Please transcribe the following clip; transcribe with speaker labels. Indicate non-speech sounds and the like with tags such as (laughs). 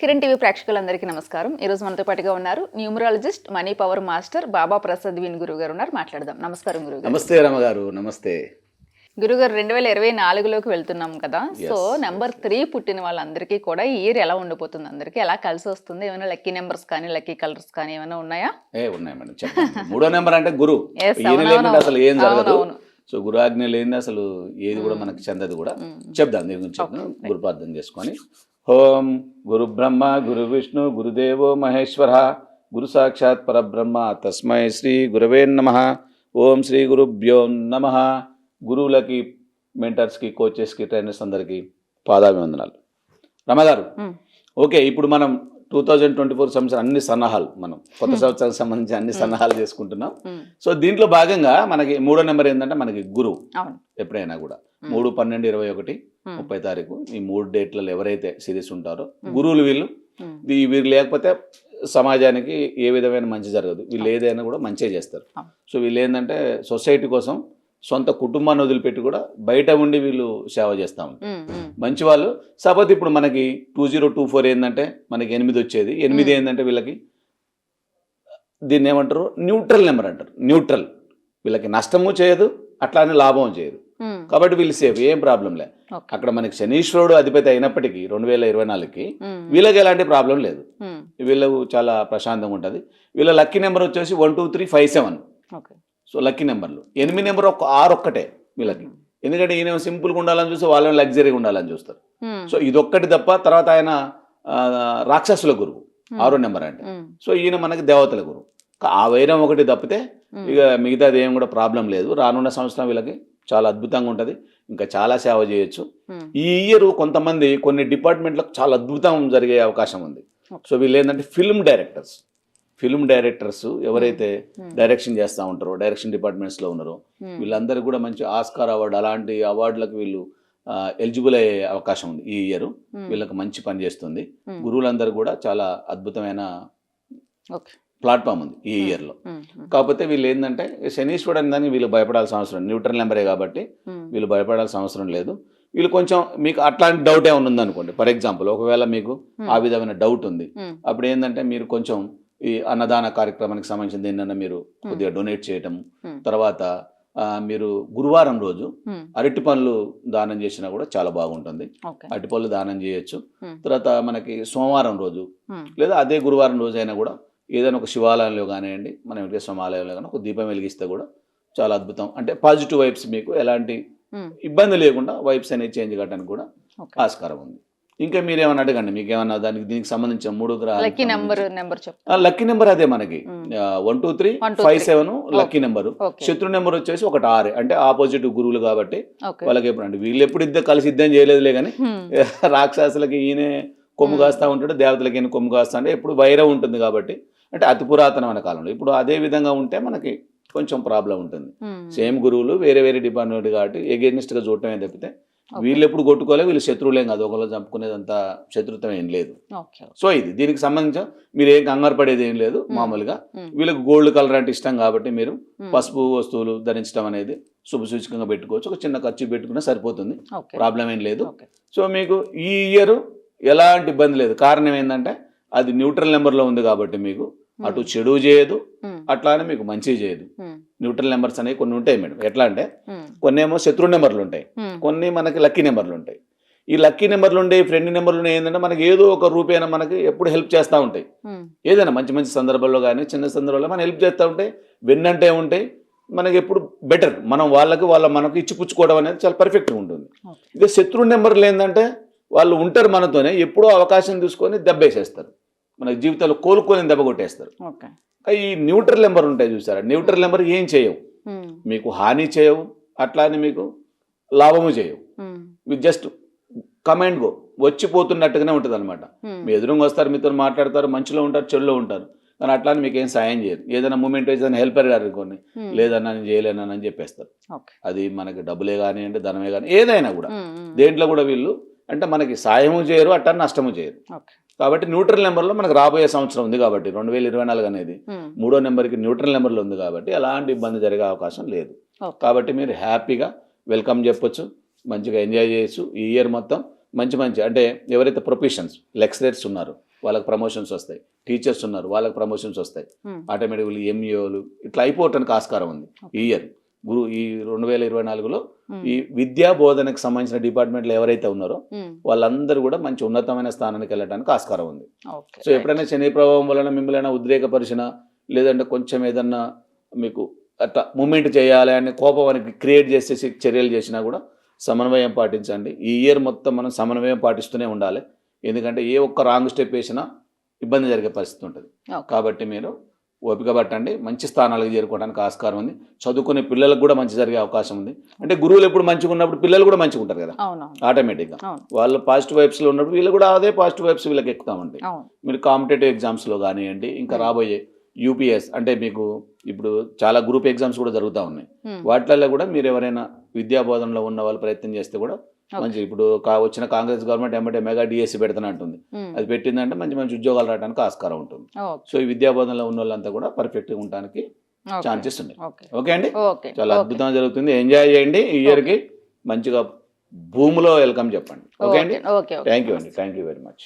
Speaker 1: Kiran TV ప్రేక్షకులందరికీ నమస్కారం ఈ రోజు మనతో పాటుగా ఉన్నారు numerologist money power master Baba Prasad విన్ గురువు గారు ఉన్నారు మాట్లాడదాం నమస్కారం గురువు
Speaker 2: నమస్తే రామగారు నమస్తే
Speaker 1: గురుగారు రెండు వేల ఇరవై నాలుగులోకి వెళ్తున్నాం కదా సో నెంబర్ త్రీ పుట్టిన వాళ్ళందరికీ కూడా ఈ ఇయర్ ఎలా ఉండిపోతుంది అందరికీ ఎలా కలిసి వస్తుంది ఏమైనా లక్కీ నెంబర్స్ కానీ లక్కీ కలర్స్ కానీ ఏమైనా ఉన్నాయా
Speaker 2: ఏ ఉన్నాయి మేడం మూడో నెంబర్ అంటే గురు అసలు ఏం జరగదు సో గురాజ్ఞ లేని అసలు ఏది కూడా hmm. మనకి చెందదు కూడా చెప్దాం దీని గురించి చెప్దాం గురుపార్థం చేసుకొని ఓం గురు బ్రహ్మ గురు విష్ణు గురుదేవో మహేశ్వర గురు సాక్షాత్ పరబ్రహ్మ తస్మై శ్రీ గురవే నమ ఓం శ్రీ గురుభ్యో నమ గురువులకి మెంటర్స్కి కోచెస్కి ట్రైనర్స్ అందరికీ పాదాభివందనాలు రమగారు ఓకే ఇప్పుడు మనం టూ థౌజండ్ ట్వంటీ ఫోర్ సంవత్సరం అన్ని సన్నాహాలు మనం కొత్త సంవత్సరానికి సంబంధించి అన్ని సన్నాహాలు చేసుకుంటున్నాం సో దీంట్లో భాగంగా మనకి మూడో నెంబర్ ఏంటంటే మనకి గురువు ఎప్పుడైనా కూడా మూడు పన్నెండు ఇరవై ఒకటి ముప్పై తారీఖు ఈ మూడు డేట్లలో ఎవరైతే సిరీస్ ఉంటారో గురువులు వీళ్ళు వీరు లేకపోతే సమాజానికి ఏ విధమైన మంచి జరగదు వీళ్ళు ఏదైనా కూడా మంచిగా చేస్తారు సో వీళ్ళు ఏంటంటే సొసైటీ కోసం సొంత కుటుంబాన్ని వదిలిపెట్టి కూడా బయట ఉండి వీళ్ళు సేవ చేస్తా ఉంటారు మంచి వాళ్ళు సపోతే ఇప్పుడు మనకి టూ జీరో టూ ఫోర్ ఏంటంటే మనకి ఎనిమిది వచ్చేది ఎనిమిది ఏంటంటే వీళ్ళకి దీన్ని ఏమంటారు న్యూట్రల్ నెంబర్ అంటారు న్యూట్రల్ వీళ్ళకి నష్టము చేయదు అట్లానే లాభం చేయదు కాబట్టి వీళ్ళు సేఫ్ ఏం ప్రాబ్లం లే అక్కడ మనకి శనీశ్వరుడు అధిపతి అయినప్పటికీ రెండు వేల ఇరవై నాలుగుకి వీళ్ళకి ఎలాంటి ప్రాబ్లం లేదు వీళ్ళకు చాలా ప్రశాంతంగా ఉంటుంది వీళ్ళ లక్కీ నెంబర్ వచ్చేసి one two three five seven so lucky నెంబర్లు ఎనిమిది నెంబర్ ఒక ఆరు ఒక్కటే వీళ్ళకి ఎందుకంటే ఈయన సింపుల్గా ఉండాలని చూస్తే వాళ్ళని లగ్జరీగా ఉండాలని చూస్తారు సో ఇదొక్కటి తప్ప తర్వాత ఆయన రాక్షసుల గురువు ఆరో నెంబర్ అంటే సో ఈయన మనకి దేవతల గురువు ఆ వైరం ఒకటి తప్పితే ఇక మిగతాది ఏం కూడా ప్రాబ్లం లేదు రానున్న సంవత్సరం వీళ్ళకి చాలా అద్భుతంగా ఉంటుంది ఇంకా చాలా సేవ చేయొచ్చు ఈ ఇయర్ కొంతమంది కొన్ని డిపార్ట్మెంట్లకు చాలా అద్భుతం జరిగే అవకాశం ఉంది సో వీళ్ళు ఏంటంటే ఫిల్మ్ డైరెక్టర్స్ ఫిల్మ్ డైరెక్టర్స్ ఎవరైతే డైరెక్షన్ చేస్తూ ఉంటారో డైరెక్షన్ డిపార్ట్మెంట్స్లో ఉన్నారో వీళ్ళందరూ కూడా మంచి ఆస్కార్ అవార్డు అలాంటి అవార్డులకు వీళ్ళు ఎలిజిబుల్ అయ్యే అవకాశం ఉంది ఈ ఇయర్ వీళ్ళకి మంచి పని చేస్తుంది గురువులందరూ కూడా చాలా అద్భుతమైన ఓకే ప్లాట్ఫామ్ ఉంది ఈ ఇయర్లో కాకపోతే వీళ్ళు ఏంటంటే శనీశ్వరుడు అని దాన్ని వీళ్ళు భయపడాల్సిన అవసరం న్యూట్రల్ నెంబరే కాబట్టి వీళ్ళు భయపడాల్సిన అవసరం లేదు వీళ్ళు కొంచెం మీకు అట్లాంటి డౌట్ ఏమైనా ఉందనుకోండి ఫర్ ఎగ్జాంపుల్ ఒకవేళ మీకు ఆ విధమైన డౌట్ ఉంది అప్పుడు ఏంటంటే మీరు కొంచెం ఈ అన్నదాన కార్యక్రమానికి సంబంధించింది ఏంటన్నా మీరు కొద్దిగా డొనేట్ చేయటం తర్వాత మీరు గురువారం రోజు అరటి పనులు దానం చేసినా కూడా చాలా బాగుంటుంది అరటి పనులు దానం చేయొచ్చు తర్వాత మనకి సోమవారం రోజు లేదా అదే గురువారం రోజు అయినా కూడా ఏదైనా ఒక శివాలయంలో కానివ్వండి మన వెంకటేశ్వర ఆలయంలో కానీ ఒక దీపం వెలిగిస్తే కూడా చాలా అద్భుతం అంటే పాజిటివ్ వైబ్స్ మీకు ఎలాంటి ఇబ్బంది లేకుండా వైబ్స్ అనేవి చేంజ్ కావడానికి కూడా ఆస్కారం ఉంది ఇంకా మీరేమన్నా అడగండి మీకు ఏమన్నా దానికి దీనికి సంబంధించిన మూడు గ్రహాలు
Speaker 1: lucky number number
Speaker 2: lucky number అదే మనకి one two three five seven lucky number శత్రు నెంబర్ వచ్చేసి ఒకటి ఆరే అంటే ఆపోజిట్ గురువులు కాబట్టి వాళ్ళకి ఎప్పుడు అండి వీళ్ళు ఎప్పుడు ఇద్దరు కలిసి ఇద్దరం చేయలేదులే కానీ (laughs) రాక్షసులకి ఈయనే కొమ్ము కాస్తా ఉంటాడు దేవతలకైనా కొమ్ము కాస్తా ఉంటే ఎప్పుడు వైరం ఉంటుంది కాబట్టి అంటే అతి పురాతనమైన కాలంలో ఇప్పుడు అదే విధంగా ఉంటే మనకి కొంచెం ప్రాబ్లం ఉంటుంది సేమ్ గురువులు వేరే వేరే డిపార్ట్మెంట్ కాబట్టి ఎగేనిస్ట్గా చూడటమే తప్పితే వీళ్ళు ఎప్పుడు కొట్టుకోలేదు వీళ్ళు శత్రువులేం కాదు ఒకళ్ళు అంత శత్రుత్వం ఏం లేదు సో ఇది దీనికి సంబంధించి మీరు ఏం కంగారు పడేది ఏం లేదు మామూలుగా వీళ్ళకి గోల్డ్ కలర్ అంటే ఇష్టం కాబట్టి మీరు పసుపు వస్తువులు ధరించడం అనేది శుభ సూచికంగా పెట్టుకోవచ్చు ఒక చిన్న ఖర్చు పెట్టుకున్నా సరిపోతుంది ప్రాబ్లం ఏం లేదు సో మీకు ఈ ఇయర్ ఎలాంటి ఇబ్బంది లేదు కారణం ఏంటంటే అది న్యూట్రల్ నెంబర్లో ఉంది కాబట్టి మీకు అటు చెడు చేయదు అట్లానే మీకు మంచి చేయదు న్యూట్రల్ నెంబర్స్ అనేవి కొన్ని ఉంటాయి మేడం ఎట్లా అంటే కొన్ని ఏమో శత్రు నెంబర్లు ఉంటాయి కొన్ని మనకి లక్కీ నెంబర్లు ఉంటాయి ఈ లక్కీ నెంబర్లు ఉండే ఫ్రెండ్ నెంబర్లు ఏంటంటే మనకి ఏదో ఒక రూపేనా మనకి ఎప్పుడు హెల్ప్ చేస్తూ ఉంటాయి ఏదైనా మంచి మంచి సందర్భాల్లో కానీ చిన్న సందర్భాల్లో మనం హెల్ప్ చేస్తూ ఉంటాయి వెన్నంటే ఉంటాయి మనకి ఎప్పుడు బెటర్ మనం వాళ్ళకి వాళ్ళ మనకు ఇచ్చిపుచ్చుకోవడం అనేది చాలా పర్ఫెక్ట్గా ఉంటుంది ఇక శత్రు నెంబర్లు ఏంటంటే వాళ్ళు ఉంటారు మనతోనే ఎప్పుడో అవకాశం తీసుకొని దెబ్బేసేస్తారు మన జీవితాలు కోలుకొని దెబ్బ కొట్టేస్తారు ఈ న్యూట్రల్ నెంబర్ ఉంటాయి చూసారా న్యూట్రల్ నెంబర్ ఏం చేయవు మీకు హాని చేయవు అట్లానే మీకు లాభము చేయవు జస్ట్ కమెంట్ గో వచ్చిపోతున్నట్టుగానే ఉంటుంది అనమాట మీ ఎదురుగా వస్తారు మీతో మాట్లాడతారు మంచిలో ఉంటారు చెడులో ఉంటారు కానీ అట్లా మీకు ఏం సాయం చేయరు ఏదైనా మూమెంట్ ఏదైనా హెల్ప్ అడిగారు కొన్ని లేదన్నా నేను చేయలేనని చెప్పేస్తారు అది మనకి డబ్బులే కానీ అంటే ధనమే కానీ ఏదైనా కూడా దేంట్లో కూడా వీళ్ళు అంటే మనకి సాయము చేయరు అట్ట నష్టము చేయరు కాబట్టి న్యూట్రల్ నెంబర్లో మనకు రాబోయే సంవత్సరం ఉంది కాబట్టి రెండు వేల ఇరవై నాలుగు అనేది మూడో నెంబర్కి న్యూట్రల్ నెంబర్లు ఉంది కాబట్టి అలాంటి ఇబ్బంది జరిగే అవకాశం లేదు కాబట్టి మీరు హ్యాపీగా వెల్కమ్ చెప్పొచ్చు మంచిగా ఎంజాయ్ చేయొచ్చు ఈ ఇయర్ మొత్తం మంచి మంచి అంటే ఎవరైతే ప్రొఫెషన్స్ లెక్చరర్స్ ఉన్నారు వాళ్ళకి ప్రమోషన్స్ వస్తాయి టీచర్స్ ఉన్నారు వాళ్ళకి ప్రమోషన్స్ వస్తాయి ఆటోమేటిక్గా ఎంఈఓలు ఇట్లా అయిపోవటానికి ఆస్కారం ఉంది ఈ ఇయర్ గురు ఈ రెండు వేల ఇరవై నాలుగులో ఈ విద్యా బోధనకు సంబంధించిన డిపార్ట్మెంట్లు ఎవరైతే ఉన్నారో వాళ్ళందరూ కూడా మంచి ఉన్నతమైన స్థానానికి వెళ్ళడానికి ఆస్కారం ఉంది సో ఎప్పుడైనా శని ప్రభావం వలన మిమ్మల్ని ఉద్రేకపరిచిన లేదంటే కొంచెం ఏదన్నా మీకు అట్లా మూమెంట్ చేయాలి అనే కోపానికి క్రియేట్ చేసే చర్యలు చేసినా కూడా సమన్వయం పాటించండి ఈ ఇయర్ మొత్తం మనం సమన్వయం పాటిస్తూనే ఉండాలి ఎందుకంటే ఏ ఒక్క రాంగ్ స్టెప్ వేసినా ఇబ్బంది జరిగే పరిస్థితి ఉంటుంది కాబట్టి మీరు ఓపిక పట్టండి మంచి స్థానాలకు చేరుకోవడానికి ఆస్కారం ఉంది చదువుకునే పిల్లలకు కూడా మంచి జరిగే అవకాశం ఉంది అంటే గురువులు ఎప్పుడు మంచిగా ఉన్నప్పుడు పిల్లలు కూడా మంచిగా ఉంటారు కదా ఆటోమేటిక్గా వాళ్ళు పాజిటివ్ వైబ్స్లో ఉన్నప్పుడు వీళ్ళు కూడా అదే పాజిటివ్ వైబ్స్ వీళ్ళకి ఎక్కుతామండి మీరు కాంపిటేటివ్ ఎగ్జామ్స్లో కానివ్వండి ఇంకా రాబోయే యూపీఎస్ అంటే మీకు ఇప్పుడు చాలా గ్రూప్ ఎగ్జామ్స్ కూడా జరుగుతూ ఉన్నాయి వాటిలలో కూడా మీరు ఎవరైనా విద్యా బోధనలో ఉన్న వాళ్ళు ప్రయత్నం చేస్తే కూడా మంచి ఇప్పుడు వచ్చిన కాంగ్రెస్ గవర్నమెంట్ ఏమంటే మెగా డిఎస్సి అంటుంది అది పెట్టిందంటే మంచి మంచి ఉద్యోగాలు రావడానికి ఆస్కారం ఉంటుంది సో ఈ విద్యా బోధనలో ఉన్న వాళ్ళంతా కూడా గా ఉండడానికి ఛాన్సెస్ ఉన్నాయి ఓకే అండి చాలా అద్భుతంగా జరుగుతుంది ఎంజాయ్ చేయండి ఈ కి మంచిగా భూమిలో వెల్కమ్ చెప్పండి ఓకే అండి థ్యాంక్ యూ అండి థ్యాంక్ యూ వెరీ మచ్